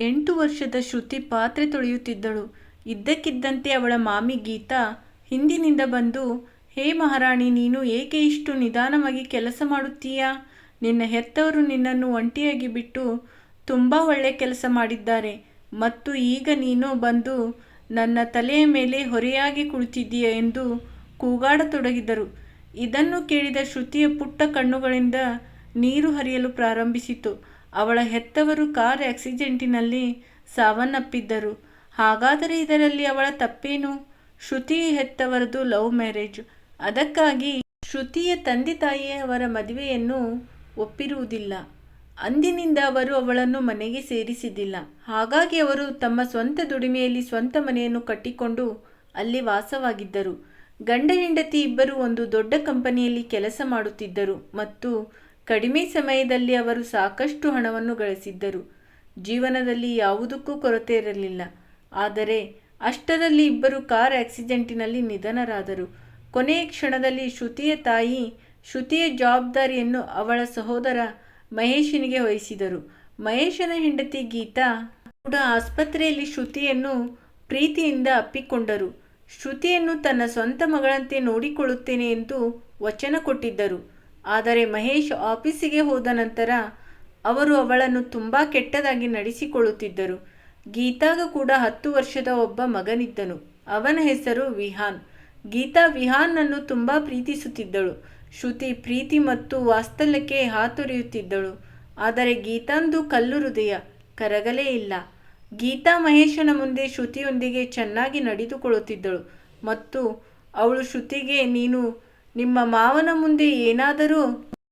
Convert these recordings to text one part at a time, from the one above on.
ಎಂಟು ವರ್ಷದ ಶ್ರುತಿ ಪಾತ್ರೆ ತೊಳೆಯುತ್ತಿದ್ದಳು. ಇದ್ದಕ್ಕಿದ್ದಂತೆ ಅವಳ ಮಾಮಿ ಗೀತಾ ಹಿಂದಿನಿಂದ ಬಂದು, ಹೇ ಮಹಾರಾಣಿ, ನೀನು ಏಕೆ ಇಷ್ಟು ನಿಧಾನವಾಗಿ ಕೆಲಸ ಮಾಡುತ್ತೀಯಾ? ನಿನ್ನ ಹೆತ್ತವರು ನಿನ್ನನ್ನು ಒಂಟಿಯಾಗಿ ಬಿಟ್ಟು ತುಂಬ ಒಳ್ಳೆ ಕೆಲಸ ಮಾಡಿದ್ದಾರೆ. ಮತ್ತು ಈಗ ನೀನು ಬಂದು ನನ್ನ ತಲೆಯ ಮೇಲೆ ಹೊರೆಯಾಗಿ ಕುಳಿತಿದ್ದೀಯ? ಎಂದು ಕೂಗಾಡತೊಡಗಿದರು. ಇದನ್ನು ಕೇಳಿದ ಶ್ರುತಿಯ ಪುಟ್ಟ ಕಣ್ಣುಗಳಿಂದ ನೀರು ಹರಿಯಲು ಪ್ರಾರಂಭಿಸಿತು. ಅವಳ ಹೆತ್ತವರು ಕಾರ್ ಆಕ್ಸಿಡೆಂಟಿನಲ್ಲಿ ಸಾವನ್ನಪ್ಪಿದ್ದರು. ಹಾಗಾದರೆ ಇದರಲ್ಲಿ ಅವಳ ತಪ್ಪೇನು? ಶ್ರುತಿ ಹೆತ್ತವರದು ಲವ್ ಮ್ಯಾರೇಜ್. ಅದಕ್ಕಾಗಿ ಶ್ರುತಿಯ ತಂದೆ ತಾಯಿಯವರ ಮದುವೆಯನ್ನು ಒಪ್ಪಿರುವುದಿಲ್ಲ. ಅಂದಿನಿಂದ ಅವರು ಅವಳನ್ನು ಮನೆಗೆ ಸೇರಿಸಿದ್ದಿಲ್ಲ. ಹಾಗಾಗಿ ಅವರು ತಮ್ಮ ಸ್ವಂತ ದುಡಿಮೆಯಲ್ಲಿ ಸ್ವಂತ ಮನೆಯನ್ನು ಕಟ್ಟಿಕೊಂಡು ಅಲ್ಲಿ ವಾಸವಾಗಿದ್ದರು. ಗಂಡ ಹೆಂಡತಿ ಇಬ್ಬರು ಒಂದು ದೊಡ್ಡ ಕಂಪನಿಯಲ್ಲಿ ಕೆಲಸ ಮಾಡುತ್ತಿದ್ದರು ಮತ್ತು ಕಡಿಮೆ ಸಮಯದಲ್ಲಿ ಅವರು ಸಾಕಷ್ಟು ಹಣವನ್ನು ಗಳಿಸಿದ್ದರು. ಜೀವನದಲ್ಲಿ ಯಾವುದಕ್ಕೂ ಕೊರತೆ ಇರಲಿಲ್ಲ. ಆದರೆ ಅಷ್ಟರಲ್ಲಿ ಇಬ್ಬರು ಕಾರ್ ಆಕ್ಸಿಡೆಂಟಿನಲ್ಲಿ ನಿಧನರಾದರು. ಕೊನೆಯ ಕ್ಷಣದಲ್ಲಿ ಶ್ರುತಿಯ ತಾಯಿ ಶ್ರುತಿಯ ಜವಾಬ್ದಾರಿಯನ್ನು ಅವಳ ಸಹೋದರ ಮಹೇಶನಿಗೆ ವಹಿಸಿದರು. ಮಹೇಶನ ಹೆಂಡತಿ ಗೀತಾ ಕೂಡ ಆಸ್ಪತ್ರೆಯಲ್ಲಿ ಶ್ರುತಿಯನ್ನು ಪ್ರೀತಿಯಿಂದ ಅಪ್ಪಿಕೊಂಡರು. ಶ್ರುತಿಯನ್ನು ತನ್ನ ಸ್ವಂತ ಮಗಳಂತೆ ನೋಡಿಕೊಳ್ಳುತ್ತೇನೆ ಎಂದು ವಚನ ಕೊಟ್ಟಿದ್ದರು. ಆದರೆ ಮಹೇಶ್ ಆಫೀಸಿಗೆ ಹೋದ ನಂತರ ಅವರು ಅವಳನ್ನು ತುಂಬ ಕೆಟ್ಟದಾಗಿ ನಡೆಸಿಕೊಳ್ಳುತ್ತಿದ್ದರು. ಗೀತಾಗ ಕೂಡ ಹತ್ತು ವರ್ಷದ ಒಬ್ಬ ಮಗನಿದ್ದನು. ಅವನ ಹೆಸರು ವಿಹಾನ್. ಗೀತಾ ವಿಹಾನ್ನನ್ನು ತುಂಬ ಪ್ರೀತಿಸುತ್ತಿದ್ದಳು. ಶ್ರುತಿ, ಪ್ರೀತಿ ಮತ್ತು ವಾಸ್ತಲ್ಯಕ್ಕೆ ಹಾತೊರೆಯುತ್ತಿದ್ದಳು. ಆದರೆ ಗೀತಾಂದು ಕಲ್ಲು ಹೃದಯ, ಕರಗಲೇ ಇಲ್ಲ. ಗೀತಾ ಮಹೇಶನ ಮುಂದೆ ಶ್ರುತಿಯೊಂದಿಗೆ ಚೆನ್ನಾಗಿ ನಡೆದುಕೊಳ್ಳುತ್ತಿದ್ದಳು. ಮತ್ತು ಅವಳು ಶ್ರುತಿಗೆ, ನೀನು ನಿಮ್ಮ ಮಾವನ ಮುಂದೆ ಏನಾದರೂ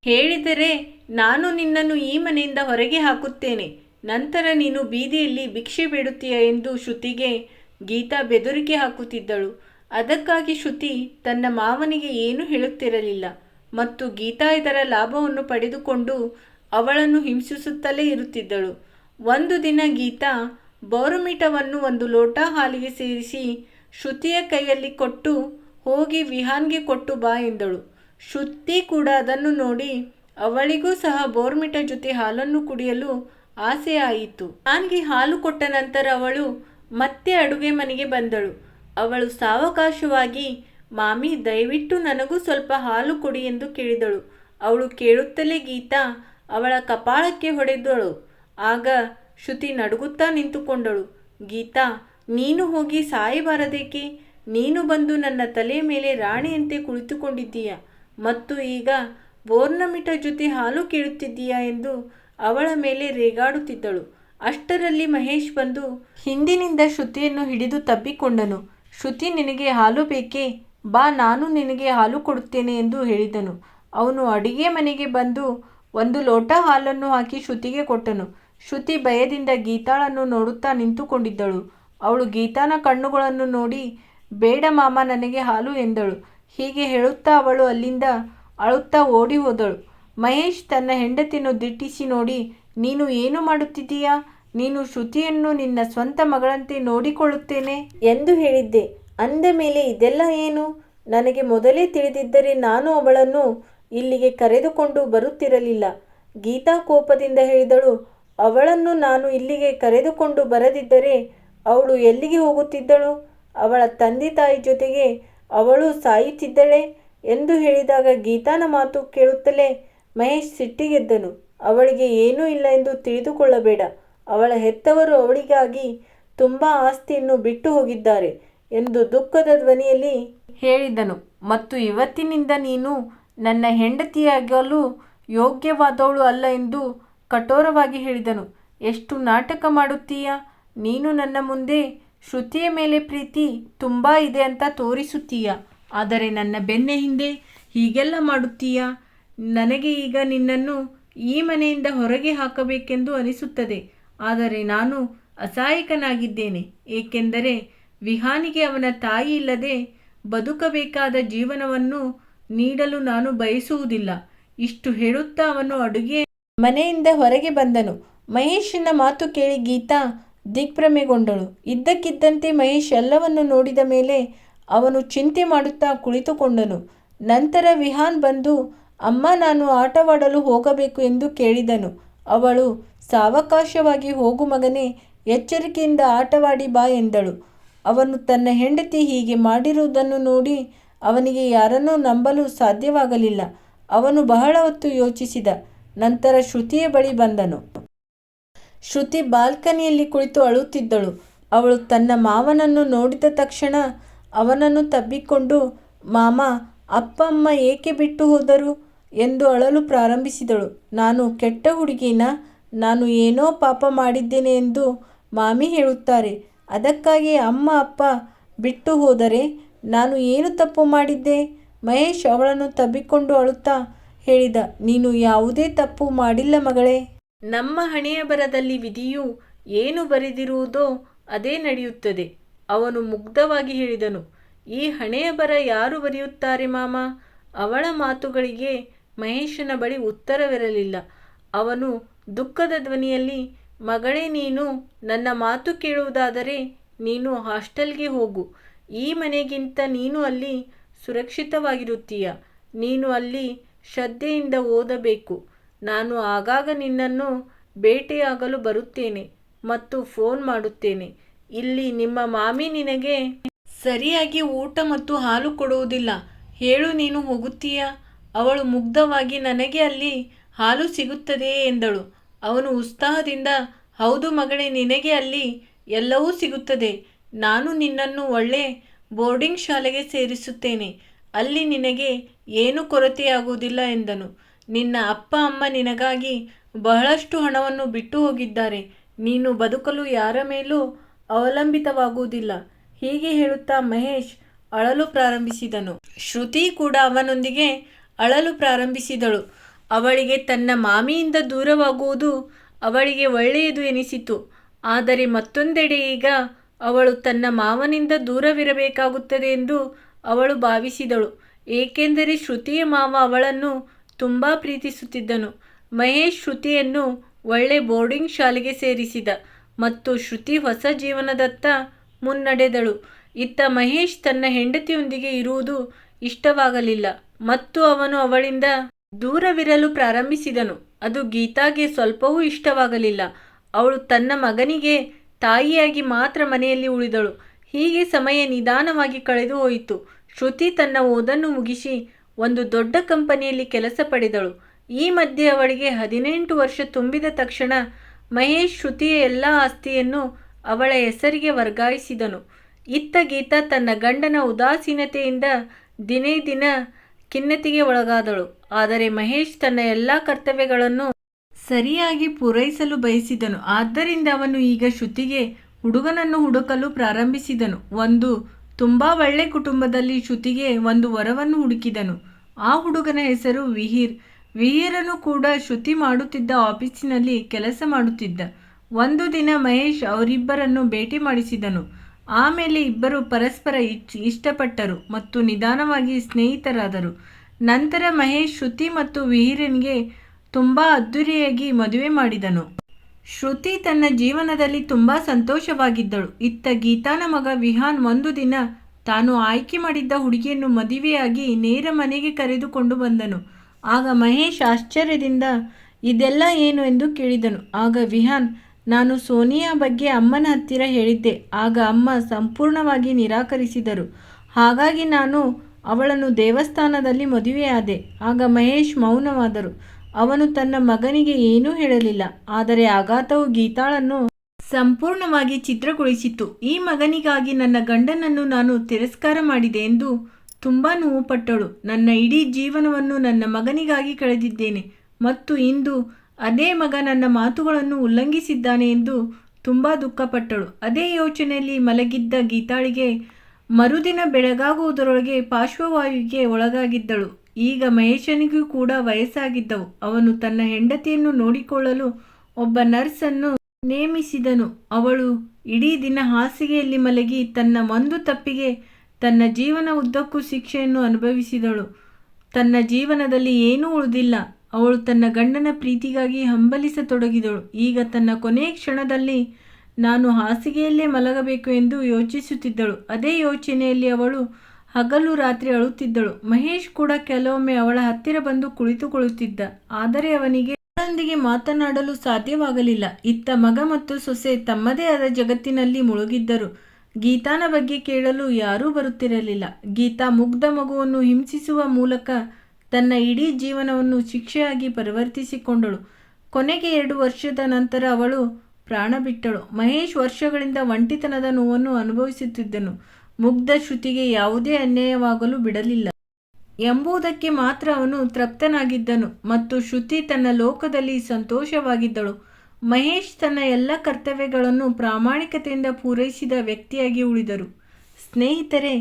ಹೇಳಿದರೆ ನಾನು ನಿನ್ನನ್ನು ಈ ಮನೆಯಿಂದ ಹೊರಗೆ ಹಾಕುತ್ತೇನೆ. ನಂತರ ನೀನು ಬೀದಿಯಲ್ಲಿ ಭಿಕ್ಷೆ ಬೇಡುತ್ತೀಯ ಎಂದು ಶ್ರುತಿಗೆ ಗೀತಾ ಬೆದರಿಕೆ ಹಾಕುತ್ತಿದ್ದಳು. ಅದಕ್ಕಾಗಿ ಶ್ರುತಿ ತನ್ನ ಮಾವನಿಗೆ ಏನು ಹೇಳುತ್ತಿರಲಿಲ್ಲ. ಮತ್ತು ಗೀತಾ ಇದರ ಲಾಭವನ್ನು ಪಡೆದುಕೊಂಡು ಅವಳನ್ನು ಹಿಂಸಿಸುತ್ತಲೇ ಇರುತ್ತಿದ್ದಳು. ಒಂದು ದಿನ ಗೀತಾ ಬೋರುಮಿಟವನ್ನು ಒಂದು ಲೋಟ ಹಾಲಿಗೆ ಸೇರಿಸಿ ಶ್ರುತಿಯ ಕೈಯಲ್ಲಿ ಕೊಟ್ಟು ಹೋಗಿ ವಿಹಾನ್ಗೆ ಕೊಟ್ಟು ಬಾ ಎಂದಳು. ಶ್ರುತಿ ಕೂಡ ಅದನ್ನು ನೋಡಿ ಅವಳಿಗೂ ಸಹ ಬೋರ್ಮಿಟ ಜೊತೆ ಹಾಲನ್ನು ಕುಡಿಯಲು ಆಸೆ ಆಯಿತು. ವಿಹಾನ್ಗೆ ಹಾಲು ಕೊಟ್ಟ ನಂತರ ಅವಳು ಮತ್ತೆ ಅಡುಗೆ ಮನೆಗೆ ಬಂದಳು. ಅವಳು ಸಾವಕಾಶವಾಗಿ, ಮಾಮಿ, ದಯವಿಟ್ಟು ನನಗೂ ಸ್ವಲ್ಪ ಹಾಲು ಕೊಡಿ ಎಂದು ಕೇಳಿದಳು. ಅವಳು ಕೇಳುತ್ತಲೇ ಗೀತಾ ಅವಳ ಕಪಾಳಕ್ಕೆ ಹೊಡೆದಳು. ಆಗ ಶ್ರುತಿ ನಡುಗುತ್ತಾ ನಿಂತುಕೊಂಡಳು. ಗೀತಾ, ನೀನು ಹೋಗಿ ಸಾಯಬಾರದೇಕೆ? ನೀನು ಬಂದು ನನ್ನ ತಲೆ ಮೇಲೆ ರಾಣಿಯಂತೆ ಕುಳಿತುಕೊಂಡಿದ್ದೀಯ? ಮತ್ತು ಈಗ ಬೋರ್ನಮಿಟ ಜೊತೆ ಹಾಲು ಕೇಳುತ್ತಿದ್ದೀಯ ಎಂದು ಅವಳ ಮೇಲೆ ರೇಗಾಡುತ್ತಿದ್ದಳು. ಅಷ್ಟರಲ್ಲಿ ಮಹೇಶ್ ಬಂದು, ಹಿಂದಿನಿಂದ ಶ್ರುತಿಯನ್ನು ಹಿಡಿದು ತಬ್ಬಿಕೊಂಡನು. ಶ್ರುತಿ, ನಿನಗೆ ಹಾಲು ಬೇಕೇ? ಬಾ, ನಾನು ನಿನಗೆ ಹಾಲು ಕೊಡುತ್ತೇನೆ ಎಂದು ಹೇಳಿದನು. ಅವನು ಅಡಿಗೆ ಮನೆಗೆ ಬಂದು ಒಂದು ಲೋಟ ಹಾಲನ್ನು ಹಾಕಿ ಶ್ರುತಿಗೆ ಕೊಟ್ಟನು. ಶ್ರುತಿ ಭಯದಿಂದ ಗೀತಾಳನ್ನು ನೋಡುತ್ತಾ ನಿಂತುಕೊಂಡಿದ್ದಳು. ಅವಳು ಗೀತಾನ ಕಣ್ಣುಗಳನ್ನು ನೋಡಿ ಬೇಡ ಮಾಮ ನನಗೆ ಹಾಲು ಎಂದಳು. ಹೀಗೆ ಹೇಳುತ್ತಾ ಅವಳು ಅಲ್ಲಿಂದ ಅಳುತ್ತಾ ಓಡಿ ಹೋದಳು. ಮಹೇಶ್ ತನ್ನ ಹೆಂಡತಿಯನ್ನು ದಿಟ್ಟಿಸಿ ನೋಡಿ, ನೀನು ಏನು ಮಾಡುತ್ತಿದ್ದೀಯಾ? ನೀನು ಶ್ರುತಿಯನ್ನು ನಿನ್ನ ಸ್ವಂತ ಮಗಳಂತೆ ನೋಡಿಕೊಳ್ಳುತ್ತೇನೆ? ಎಂದು ಹೇಳಿದ್ದೆ. ಅಂದ ಮೇಲೆ ಇದೆಲ್ಲ ಏನು? ನನಗೆ ಮೊದಲೇ ತಿಳಿದಿದ್ದರೆ ನಾನು ಅವಳನ್ನು ಇಲ್ಲಿಗೆ ಕರೆದುಕೊಂಡು ಬರುತ್ತಿರಲಿಲ್ಲ. ಗೀತಾ ಕೋಪದಿಂದ ಹೇಳಿದಳು, ಅವಳನ್ನು ನಾನು ಇಲ್ಲಿಗೆ ಕರೆದುಕೊಂಡು ಬರದಿದ್ದರೆ ಅವಳು ಎಲ್ಲಿಗೆ ಹೋಗುತ್ತಿದ್ದಳು? ಅವಳ ತಂದೆ ತಾಯಿ ಜೊತೆಗೆ ಅವಳು ಸಾಯುತ್ತಿದ್ದಳೆ ಎಂದು ಹೇಳಿದಾಗ ಗೀತಾನ ಮಾತು ಕೇಳುತ್ತಲೇ ಮಹೇಶ್ ಸಿಟ್ಟಿಗೆದ್ದನು. ಅವಳಿಗೆ ಏನೂ ಇಲ್ಲ ಎಂದು ತಿಳಿದುಕೊಳ್ಳಬೇಡ. ಅವಳ ಹೆತ್ತವರು ಅವಳಿಗಾಗಿ ತುಂಬ ಆಸ್ತಿಯನ್ನು ಬಿಟ್ಟು ಹೋಗಿದ್ದಾರೆ ಎಂದು ದುಃಖದ ಧ್ವನಿಯಲ್ಲಿ ಹೇಳಿದನು. ಮತ್ತು ಇವತ್ತಿನಿಂದ ನೀನು ನನ್ನ ಹೆಂಡತಿಯಾಗಲು ಯೋಗ್ಯವಾದವಳು ಅಲ್ಲ ಎಂದು ಕಠೋರವಾಗಿ ಹೇಳಿದನು. ಎಷ್ಟು ನಾಟಕ ಮಾಡುತ್ತೀಯಾ? ನೀನು ನನ್ನ ಮುಂದೆ ಶ್ರುತಿಯ ಮೇಲೆ ಪ್ರೀತಿ ತುಂಬ ಇದೆ ಅಂತ ತೋರಿಸುತ್ತೀಯ. ಆದರೆ ನನ್ನ ಬೆನ್ನ ಹಿಂದೆ ಹೀಗೆಲ್ಲ ಮಾಡುತ್ತೀಯ? ನನಗೆ ಈಗ ನಿನ್ನನ್ನು ಈ ಮನೆಯಿಂದ ಹೊರಗೆ ಹಾಕಬೇಕೆಂದು ಅನಿಸುತ್ತದೆ. ಆದರೆ ನಾನು ಅಸಹಾಯಕನಾಗಿದ್ದೇನೆ. ಏಕೆಂದರೆ ವಿಹಾನಿಗೆ ಅವನ ತಾಯಿ ಇಲ್ಲದೆ ಬದುಕಬೇಕಾದ ಜೀವನವನ್ನು ನೀಡಲು ನಾನು ಬಯಸುವುದಿಲ್ಲ. ಇಷ್ಟು ಹೇಳುತ್ತಾ ಅವನು ಅಡುಗೆ ಮನೆಯಿಂದ ಹೊರಗೆ ಬಂದನು. ಮಹೇಶನ ಮಾತು ಕೇಳಿ ಗೀತಾ ದಿಗ್ಭ್ರಮೆಗೊಂಡಳು. ಇದ್ದಕ್ಕಿದ್ದಂತೆ ಮಹೇಶ್ ಎಲ್ಲವನ್ನು ನೋಡಿದ ಮೇಲೆ ಅವನು ಚಿಂತೆ ಮಾಡುತ್ತಾ ಕುಳಿತುಕೊಂಡನು. ನಂತರ ವಿಹಾನ್ ಬಂದು, ಅಮ್ಮ, ನಾನು ಆಟವಾಡಲು ಹೋಗಬೇಕು ಎಂದು ಕೇಳಿದನು. ಅವಳು, ಸಾವಕಾಶವಾಗಿ ಹೋಗು ಮಗನೇ, ಎಚ್ಚರಿಕೆಯಿಂದ ಆಟವಾಡಿ ಬಾ ಎಂದಳು. ಅವನು ತನ್ನ ಹೆಂಡತಿ ಹೀಗೆ ಮಾಡಿರುವುದನ್ನು ನೋಡಿ ಅವನಿಗೆ ಯಾರನ್ನೂ ನಂಬಲು ಸಾಧ್ಯವಾಗಲಿಲ್ಲ. ಅವನು ಬಹಳ ಹೊತ್ತು ಯೋಚಿಸಿದ. ನಂತರ ಶ್ರುತಿಯ ಬಳಿ ಬಂದನು. ಶ್ರುತಿ ಬಾಲ್ಕನಿಯಲ್ಲಿ ಕುಳಿತು ಅಳುತ್ತಿದ್ದಳು. ಅವಳು ತನ್ನ ಮಾವನನ್ನು ನೋಡಿದ ತಕ್ಷಣ ಅವನನ್ನು ತಬ್ಬಿಕೊಂಡು, ಮಾಮ, ಅಪ್ಪ, ಅಮ್ಮ ಏಕೆ ಬಿಟ್ಟು ಹೋದರು? ಎಂದು ಅಳಲು ಪ್ರಾರಂಭಿಸಿದಳು. ನಾನು ಕೆಟ್ಟ ಹುಡುಗಿನ, ನಾನು ಏನೋ ಪಾಪ ಮಾಡಿದ್ದೇನೆ ಎಂದು ಮಾಮಿ ಹೇಳುತ್ತಾರೆ. ಅದಕ್ಕಾಗಿ ಅಮ್ಮ, ಅಪ್ಪ ಬಿಟ್ಟು ಹೋದರೆ ನಾನು ಏನು ತಪ್ಪು ಮಾಡಿದ್ದೆ? ಮಹೇಶ್ ಅವಳನ್ನು ತಬ್ಬಿಕೊಂಡು ಅಳುತ್ತಾ ಹೇಳಿದ, ನೀನು ಯಾವುದೇ ತಪ್ಪು ಮಾಡಿಲ್ಲ ಮಗಳೇ. ನಮ್ಮ ಹಣೆಯ ಬರದಲ್ಲಿ ವಿಧಿಯು ಏನು ಬರೆದಿರುವುದೋ ಅದೇ ನಡೆಯುತ್ತದೆ. ಅವನು ಮುಗ್ಧವಾಗಿ ಹೇಳಿದನು, ಈ ಹಣೆಯ ಬರ ಯಾರು ಬರೆಯುತ್ತಾರೆ ಮಾಮ? ಅವಳ ಮಾತುಗಳಿಗೆ ಮಹೇಶನ ಬಳಿ ಉತ್ತರವಿರಲಿಲ್ಲ. ಅವನು, ದುಃಖದ ಧ್ವನಿಯಲ್ಲಿ, ಮಗಳೇ ನೀನು ನನ್ನ ಮಾತು ಕೇಳುವುದಾದರೆ ನೀನು ಹಾಸ್ಟೆಲ್ಗೆ ಹೋಗು. ಈ ಮನೆಗಿಂತ ನೀನು ಅಲ್ಲಿ ಸುರಕ್ಷಿತವಾಗಿರುತ್ತೀಯ. ನೀನು ಅಲ್ಲಿ ಶ್ರದ್ಧೆಯಿಂದ ಓದಬೇಕು. ನಾನು ಆಗಾಗ ನಿನ್ನನ್ನು ಭೇಟಿಯಾಗಲು ಬರುತ್ತೇನೆ ಮತ್ತು ಫೋನ್ ಮಾಡುತ್ತೇನೆ. ಇಲ್ಲಿ ನಿಮ್ಮ ಮಾಮಿ ನಿನಗೆ ಸರಿಯಾಗಿ ಊಟ ಮತ್ತು ಹಾಲು ಕೊಡುವುದಿಲ್ಲ. ಹೇಳು, ನೀನು ಹೋಗುತ್ತೀಯಾ? ಅವಳು ಮುಗ್ಧವಾಗಿ, ನನಗೆ ಅಲ್ಲಿ ಹಾಲು ಸಿಗುತ್ತದೆಯೇ ಎಂದಳು. ಅವನು ಉತ್ಸಾಹದಿಂದ, ಹೌದು ಮಗಳೇ, ನಿನಗೆ ಅಲ್ಲಿ ಎಲ್ಲವೂ ಸಿಗುತ್ತದೆ. ನಾನು ನಿನ್ನನ್ನು ಒಳ್ಳೆ ಬೋರ್ಡಿಂಗ್ ಶಾಲೆಗೆ ಸೇರಿಸುತ್ತೇನೆ. ಅಲ್ಲಿ ನಿನಗೆ ಏನು ಕೊರತೆಯಾಗುವುದಿಲ್ಲ ಎಂದನು. ನಿನ್ನ ಅಪ್ಪ ಅಮ್ಮ ನಿನಗಾಗಿ ಬಹಳಷ್ಟು ಹಣವನ್ನು ಬಿಟ್ಟು ಹೋಗಿದ್ದಾರೆ. ನೀನು ಬದುಕಲು ಯಾರ ಮೇಲೂ ಅವಲಂಬಿತವಾಗುವುದಿಲ್ಲ. ಹೀಗೆ ಹೇಳುತ್ತಾ ಮಹೇಶ್ ಅಳಲು ಪ್ರಾರಂಭಿಸಿದನು. ಶ್ರುತಿ ಕೂಡ ಅವನೊಂದಿಗೆ ಅಳಲು ಪ್ರಾರಂಭಿಸಿದಳು. ಅವಳಿಗೆ ತನ್ನ ಮಾಮಿಯಿಂದ ದೂರವಾಗುವುದು ಅವಳಿಗೆ ಒಳ್ಳೆಯದು ಎನಿಸಿತು. ಆದರೆ ಮತ್ತೊಂದೆಡೆ ಈಗ ಅವಳು ತನ್ನ ಮಾವನಿಂದ ದೂರವಿರಬೇಕಾಗುತ್ತದೆ ಎಂದು ಅವಳು ಭಾವಿಸಿದಳು. ಏಕೆಂದರೆ ಶ್ರುತಿಯ ಮಾವ ಅವಳನ್ನು ತುಂಬ ಪ್ರೀತಿಸುತ್ತಿದ್ದನು. ಮಹೇಶ್ ಶ್ರುತಿಯನ್ನು ಒಳ್ಳೆ ಬೋರ್ಡಿಂಗ್ ಶಾಲೆಗೆ ಸೇರಿಸಿದ ಮತ್ತು ಶ್ರುತಿ ಹೊಸ ಜೀವನದತ್ತ ಮುನ್ನಡೆದಳು. ಇತ್ತ ಮಹೇಶ್ ತನ್ನ ಹೆಂಡತಿಯೊಂದಿಗೆ ಇರುವುದು ಇಷ್ಟವಾಗಲಿಲ್ಲ ಮತ್ತು ಅವನು ಅವಳಿಂದ ದೂರವಿರಲು ಪ್ರಾರಂಭಿಸಿದನು. ಅದು ಗೀತಾಗೆ ಸ್ವಲ್ಪವೂ ಇಷ್ಟವಾಗಲಿಲ್ಲ. ಅವಳು ತನ್ನ ಮಗನಿಗೆ ತಾಯಿಯಾಗಿ ಮಾತ್ರ ಮನೆಯಲ್ಲಿ ಉಳಿದಳು. ಹೀಗೆ ಸಮಯ ನಿಧಾನವಾಗಿ ಕಳೆದು ಹೋಯಿತು. ಶ್ರುತಿ ತನ್ನ ಓದನ್ನು ಮುಗಿಸಿ ಒಂದು ದೊಡ್ಡ ಕಂಪನಿಯಲ್ಲಿ ಕೆಲಸ ಪಡೆದಳು. ಈ ಮಧ್ಯೆ ಅವಳಿಗೆ ಹದಿನೆಂಟು ವರ್ಷ ತುಂಬಿದ ತಕ್ಷಣ ಮಹೇಶ್ ಶ್ರುತಿಯ ಎಲ್ಲ ಆಸ್ತಿಯನ್ನು ಅವಳ ಹೆಸರಿಗೆ ವರ್ಗಾಯಿಸಿದನು. ಇತ್ತ ಗೀತಾ ತನ್ನ ಗಂಡನ ಉದಾಸೀನತೆಯಿಂದ ದಿನೇ ದಿನ ಖಿನ್ನತೆಗೆ ಒಳಗಾದಳು. ಆದರೆ ಮಹೇಶ್ ತನ್ನ ಎಲ್ಲ ಕರ್ತವ್ಯಗಳನ್ನು ಸರಿಯಾಗಿ ಪೂರೈಸಲು ಬಯಸಿದನು. ಆದ್ದರಿಂದ ಅವನು ಈಗ ಶ್ರುತಿಗೆ ಹುಡುಗನನ್ನು ಹುಡುಕಲು ಪ್ರಾರಂಭಿಸಿದನು. ಒಂದು ತುಂಬ ಒಳ್ಳೆ ಕುಟುಂಬದಲ್ಲಿ ಶ್ರುತಿಗೆ ಒಂದು ವರವನ್ನು ಹುಡುಕಿದನು. ಆ ಹುಡುಗನ ಹೆಸರು ವಿಹೀರ್. ವಿಹೀರನು ಕೂಡ ಶ್ರುತಿ ಮಾಡುತ್ತಿದ್ದ ಆಫೀಸಿನಲ್ಲಿ ಕೆಲಸ ಮಾಡುತ್ತಿದ್ದ. ಒಂದು ದಿನ ಮಹೇಶ್ ಅವರಿಬ್ಬರನ್ನು ಭೇಟಿ ಮಾಡಿಸಿದನು. ಆಮೇಲೆ ಇಬ್ಬರು ಪರಸ್ಪರ ಇಚ್ ಇಷ್ಟಪಟ್ಟರು ಮತ್ತು ನಿಧಾನವಾಗಿ ಸ್ನೇಹಿತರಾದರು. ನಂತರ ಮಹೇಶ್ ಶ್ರುತಿ ಮತ್ತು ವಿಹೀರನ್ಗೆ ತುಂಬ ಅದ್ದೂರಿಯಾಗಿ ಮದುವೆ ಮಾಡಿದನು. ಶ್ರುತಿ ತನ್ನ ಜೀವನದಲ್ಲಿ ತುಂಬ ಸಂತೋಷವಾಗಿದ್ದಳು. ಇತ್ತ ಗೀತಾನ ಮಗ ವಿಹಾನ್ ಒಂದು ದಿನ ತಾನು ಆಯ್ಕೆ ಮಾಡಿದ್ದ ಹುಡುಗಿಯನ್ನು ಮದುವೆಯಾಗಿ ನೇರ ಮನೆಗೆ ಕರೆದುಕೊಂಡು ಬಂದನು. ಆಗ ಮಹೇಶ್ ಆಶ್ಚರ್ಯದಿಂದ, ಇದೆಲ್ಲ ಏನು? ಎಂದು ಕೇಳಿದನು. ಆಗ ವಿಹಾನ್, ನಾನು ಸೋನಿಯಾ ಬಗ್ಗೆ ಅಮ್ಮನ ಹತ್ತಿರ ಹೇಳಿದ್ದೆ. ಆಗ ಅಮ್ಮ ಸಂಪೂರ್ಣವಾಗಿ ನಿರಾಕರಿಸಿದರು. ಹಾಗಾಗಿ ನಾನು ಅವಳನ್ನು ದೇವಸ್ಥಾನದಲ್ಲಿ ಮದುವೆಯಾದೆ. ಆಗ ಮಹೇಶ್ ಮೌನವಾದರು. ಅವನು ತನ್ನ ಮಗನಿಗೆ ಏನೂ ಹೇಳಲಿಲ್ಲ, ಆದರೆ ಆಘಾತವು ಗೀತಾಳನ್ನು ಸಂಪೂರ್ಣವಾಗಿ ಚಿತ್ರಗೊಳಿಸಿತು ಈ ಮಗನಿಗಾಗಿ ನನ್ನ ಗಂಡನನ್ನು ನಾನು ತಿರಸ್ಕಾರ ಮಾಡಿದೆ ಎಂದು ತುಂಬ ನೋವುಪಟ್ಟಳು. ನನ್ನ ಇಡೀ ಜೀವನವನ್ನು ನನ್ನ ಮಗನಿಗಾಗಿ ಕಳೆದಿದ್ದೇನೆ ಮತ್ತು ಇಂದು ಅದೇ ಮಗ ನನ್ನ ಮಾತುಗಳನ್ನು ಉಲ್ಲಂಘಿಸಿದ್ದಾನೆ ಎಂದು ತುಂಬ ದುಃಖಪಟ್ಟಳು. ಅದೇ ಯೋಚನೆಯಲ್ಲಿ ಮಲಗಿದ್ದ ಗೀತಾಳಿಗೆ ಮರುದಿನ ಬೆಳಗಾಗುವುದರೊಳಗೆ ಪಾರ್ಶ್ವವಾಯುವಿಗೆ ಒಳಗಾಗಿದ್ದಳು. ಈಗ ಮಹೇಶನಿಗೂ ಕೂಡ ವಯಸ್ಸಾಗಿದ್ದವು. ಅವನು ತನ್ನ ಹೆಂಡತಿಯನ್ನು ನೋಡಿಕೊಳ್ಳಲು ಒಬ್ಬ ನರ್ಸನ್ನು ನೇಮಿಸಿದನು. ಅವಳು ಇಡೀ ದಿನ ಹಾಸಿಗೆಯಲ್ಲಿ ಮಲಗಿ ತನ್ನ ಒಂದು ತಪ್ಪಿಗೆ ತನ್ನ ಜೀವನ ಉದ್ದಕ್ಕೂ ಶಿಕ್ಷೆಯನ್ನು ಅನುಭವಿಸಿದಳು. ತನ್ನ ಜೀವನದಲ್ಲಿ ಏನೂ ಉಳಿದಿಲ್ಲ. ಅವಳು ತನ್ನ ಗಂಡನ ಪ್ರೀತಿಗಾಗಿ ಹಂಬಲಿಸತೊಡಗಿದಳು. ಈಗ ತನ್ನ ಕೊನೆಯ ಕ್ಷಣದಲ್ಲಿ ನಾನು ಹಾಸಿಗೆಯಲ್ಲೇ ಮಲಗಬೇಕು ಎಂದು ಯೋಚಿಸುತ್ತಿದ್ದಳು. ಅದೇ ಯೋಚನೆಯಲ್ಲಿ ಅವಳು ಹಗಲು ರಾತ್ರಿ ಅಳುತ್ತಿದ್ದಳು. ಮಹೇಶ್ ಕೂಡ ಕೆಲವೊಮ್ಮೆ ಅವಳ ಹತ್ತಿರ ಬಂದು ಕುಳಿತುಕೊಳ್ಳುತ್ತಿದ್ದ. ಆದರೆ ಅವನಿಗೆ ಅವಳೊಂದಿಗೆ ಮಾತನಾಡಲು ಸಾಧ್ಯವಾಗಲಿಲ್ಲ. ಇತ್ತ ಮಗ ಮತ್ತು ಸೊಸೆ ತಮ್ಮದೇ ಆದ ಜಗತ್ತಿನಲ್ಲಿ ಮುಳುಗಿದ್ದರು. ಗೀತಾನ ಬಗ್ಗೆ ಕೇಳಲು ಯಾರೂ ಬರುತ್ತಿರಲಿಲ್ಲ. ಗೀತಾ ಮುಗ್ಧ ಮಗುವನ್ನು ಹಿಂಸಿಸುವ ಮೂಲಕ ತನ್ನ ಇಡೀ ಜೀವನವನ್ನು ಶಿಕ್ಷೆಯಾಗಿ ಪರಿವರ್ತಿಸಿಕೊಂಡಳು. ಕೊನೆಗೆ ಎರಡು ವರ್ಷದ ನಂತರ ಅವಳು ಪ್ರಾಣ ಬಿಟ್ಟಳು. ಮಹೇಶ್ ವರ್ಷಗಳಿಂದ ಒಂಟಿತನದ ನೋವನ್ನು ಅನುಭವಿಸುತ್ತಿದ್ದನು. ಮುಗ್ಧ ಶ್ರುತಿಗೆ ಯಾವುದೇ ಅನ್ಯಾಯವಾಗಲು ಬಿಡಲಿಲ್ಲ. ಎಂಬುದಕ್ಕೆ ಮಾತ್ರ ಅವನು ತೃಪ್ತನಾಗಿದ್ದನು ಮತ್ತು ಶ್ರುತಿ ತನ್ನ ಲೋಕದಲ್ಲಿ ಸಂತೋಷವಾಗಿದ್ದಳು. ಮಹೇಶ್ ತನ್ನ ಎಲ್ಲ ಕರ್ತವ್ಯಗಳನ್ನು ಪ್ರಾಮಾಣಿಕತೆಯಿಂದ ಪೂರೈಸಿದ ವ್ಯಕ್ತಿಯಾಗಿ ಉಳಿದರು. ಸ್ನೇಹಿತರೆ,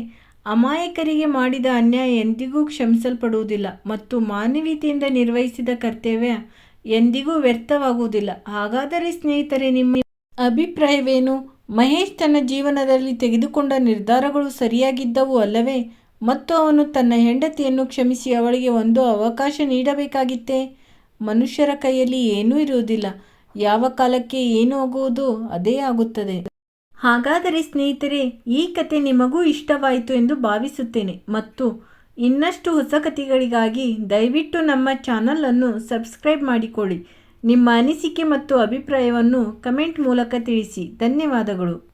ಅಮಾಯಕರಿಗೆ ಮಾಡಿದ ಅನ್ಯಾಯ ಎಂದಿಗೂ ಕ್ಷಮಿಸಲ್ಪಡುವುದಿಲ್ಲ ಮತ್ತು ಮಾನವೀಯತೆಯಿಂದ ನಿರ್ವಹಿಸಿದ ಕರ್ತವ್ಯ ಎಂದಿಗೂ ವ್ಯರ್ಥವಾಗುವುದಿಲ್ಲ. ಹಾಗಾದರೆ ಸ್ನೇಹಿತರೆ, ನಿಮ್ಮ ಅಭಿಪ್ರಾಯವೇನು? ಮಹೇಶ್ ತನ್ನ ಜೀವನದಲ್ಲಿ ತೆಗೆದುಕೊಂಡ ನಿರ್ಧಾರಗಳು ಸರಿಯಾಗಿದ್ದವು ಅಲ್ಲವೇ? ಮತ್ತು ಅವನು ತನ್ನ ಹೆಂಡತಿಯನ್ನು ಕ್ಷಮಿಸಿ ಅವಳಿಗೆ ಒಂದು ಅವಕಾಶ ನೀಡಬೇಕಾಗಿತ್ತೇ? ಮನುಷ್ಯರ ಕೈಯಲ್ಲಿ ಏನೂ ಇರುವುದಿಲ್ಲ. ಯಾವ ಕಾಲಕ್ಕೆ ಏನು ಆಗುವುದು ಅದೇ ಆಗುತ್ತದೆ. ಹಾಗಾದರೆ ಸ್ನೇಹಿತರೆ, ಈ ಕತೆ ನಿಮಗೂ ಇಷ್ಟವಾಯಿತು ಎಂದು ಭಾವಿಸುತ್ತೇನೆ. ಮತ್ತು ಇನ್ನಷ್ಟು ಹೊಸ ಕಥೆಗಳಿಗಾಗಿ ದಯವಿಟ್ಟು ನಮ್ಮ ಚಾನಲನ್ನು ಸಬ್ಸ್ಕ್ರೈಬ್ ಮಾಡಿಕೊಳ್ಳಿ. ನಿಮ್ಮ ಅನಿಸಿಕೆ ಮತ್ತು ಅಭಿಪ್ರಾಯವನ್ನು ಕಮೆಂಟ್ ಮೂಲಕ ತಿಳಿಸಿ. ಧನ್ಯವಾದಗಳು.